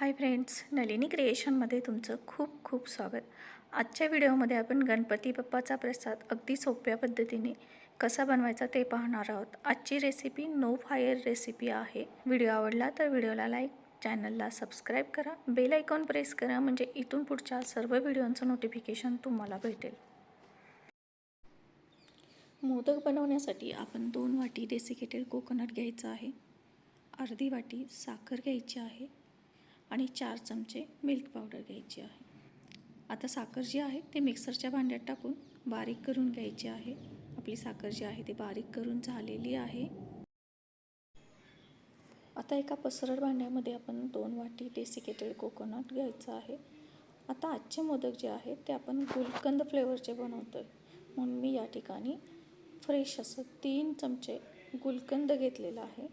Hi friends Nalini क्रिएशनमध्ये तुमचं खूप खूप स्वागत. आजच्या व्हिडिओमध्ये आपण गणपती बाप्पाचा प्रसाद अगदी सोप्या पद्धतीने कसा बनवायचा ते पाहणार आहोत. आजची रेसिपी नो फायर रेसिपी आहे. व्हिडिओ आवडला तर व्हिडिओला लाईक चॅनलला सबस्क्राईब करा. बेल आयकॉन प्रेस करा म्हणजे इथून पुढच्या सर्व व्हिडिओंचं नोटिफिकेशन तुम्हाला भेटेल. मोदक बनवण्यासाठी आपण दोन वाटी डेसिकेटेड कोकोनट घ्यायचं आहे. अर्धी वाटी साखर घ्यायची आहे. आणि चार चमचे मिल्क पावडर घ्यायची आहे. आता साखर जी आहे ते मिक्सरच्या भांड्यात टाकून बारीक करून घ्यायची आहे. आपली साखर जी आहे ती बारीक करून झालेली आहे. आता एका पसरड भांड्यामध्ये आपण दोन वाटी डेसिकेटेड कोकोनट घ्यायचं आहे. आता आजचे मोदक जे आहेत ते आपण गुलकंद फ्लेवरचे बनवतो आहे म्हणून मी या ठिकाणी फ्रेश असं तीन चमचे गुलकंद घेतलेला आहे.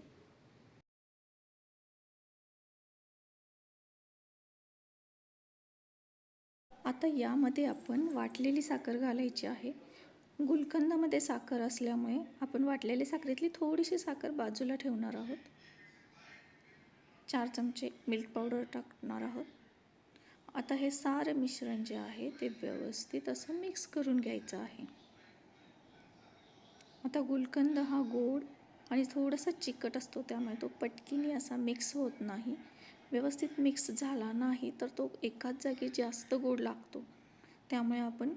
आता यामध्ये आपण वाटलेली साखर घालायची आहे. गुलकंदामध्ये साखर असल्यामुळे आपण वाटलेली साखरेतली थोडीशी साखर बाजूला ठेवणार आहोत. चार चमचे मिल्क पावडर टाकणार आहोत. आता हे सारं मिश्रण जे आहे ते व्यवस्थित असं मिक्स करून घ्यायचं आहे. आता गुलकंद हा गोड आणि थोडासा चिकट असतो त्यामुळे तो पटकीने असा मिक्स होत नाही. व्यवस्थित मिक्स झाला नाही तर तो एकाच जागी जास्त गोड लागतो. त्यामुळे आपण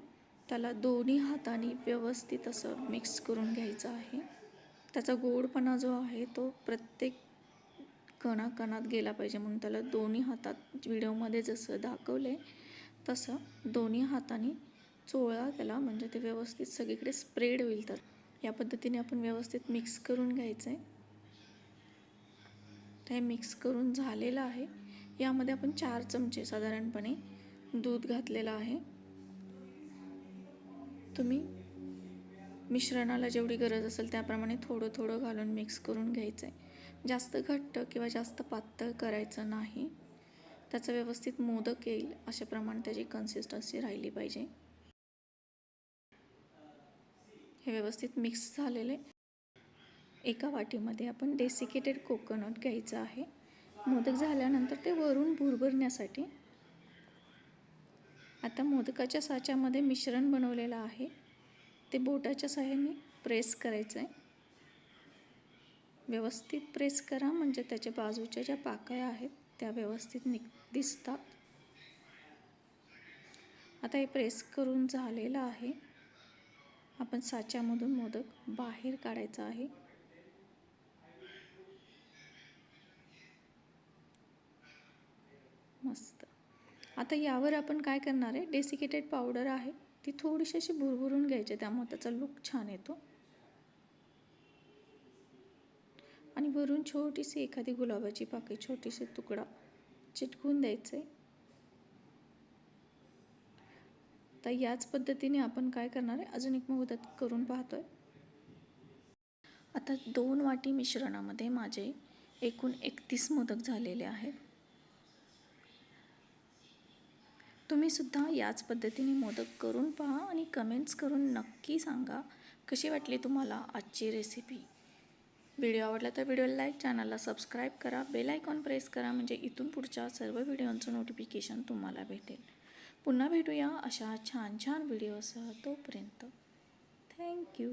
त्याला दोन्ही हाताने व्यवस्थित असं मिक्स करून घ्यायचं आहे. त्याचा गोडपणा जो आहे तो प्रत्येक कणाकणात गेला पाहिजे म्हणून त्याला दोन्ही हातात व्हिडिओमध्ये जसं दाखवलं आहे तसं दोन्ही हाताने चोळा त्याला म्हणजे ते व्यवस्थित सगळीकडे स्प्रेड होईल तर. या पद्धतीने आपण व्यवस्थित मिक्स करून घ्यायचं आहे ते हे मिक्स करून झालेलं आहे. यामध्ये आपण चार चमचे साधारणपणे दूध घातलेलं आहे. तुम्ही मिश्रणाला जेवढी गरज असेल त्याप्रमाणे थोडं थोडं घालून मिक्स करून घ्यायचं आहे जास्त घट्ट किंवा जास्त पातळ करायचं नाही. त्याचं व्यवस्थित मोदक येईल अशाप्रमाणे त्याची कन्सिस्टन्सी राहिली पाहिजे. हे व्यवस्थित मिक्स झालेले. एका वाटीमध्ये आपण डेसिकेटेड कोकोनट घ्यायचं आहे. मोदक झाल्यानंतर ते वरून भुरभरण्यासाठी आता मोदकाच्या साच्यामध्ये मिश्रण बनवलेलं आहे. ते बोटाच्या साह्याने प्रेस करायचं आहे व्यवस्थित प्रेस करा म्हणजे त्याच्या बाजूच्या ज्या पाकळ्या आहेत त्या व्यवस्थित निघ दिसतात. आता हे प्रेस करून झालेलं आहे. आपण साच्यामधून मोदक बाहेर काढायचा आहे. मस्त. आता यावर आपण काय करणार आहे? डेसिकेटेड पावडर आहे. ती थोडीशी अशी भुरभुरून घ्यायची त्यामुळे त्याचा लुक छान येतो. आणि भरून छोटीशी एखादी गुलाबाची पाकळी छोटीशी तुकडा चिटकून द्यायचे. तर याच पद्धतीने आपण काय करणार आहे? अजून एक मुदत करून पाहतोय. आता दोन वाटी मिश्रणामध्ये माझे एकूण एकतीस मोदक झालेले आहेत. तुम्हीसुद्धा याच पद्धतीने मोदक करून पहा आणि कमेंट्स करून नक्की सांगा. कशी वाटली तुम्हाला आजची रेसिपी व्हिडिओ आवडला तर व्हिडिओला लाईक चॅनलला सबस्क्राईब करा. बेल आयकॉन प्रेस करा म्हणजे इथून पुढच्या सर्व व्हिडिओंचं नोटिफिकेशन तुम्हाला भेटेल. पुन्हा भेटूया अशा छान छान व्हिडिओसह तोपर्यंत. थँक्यू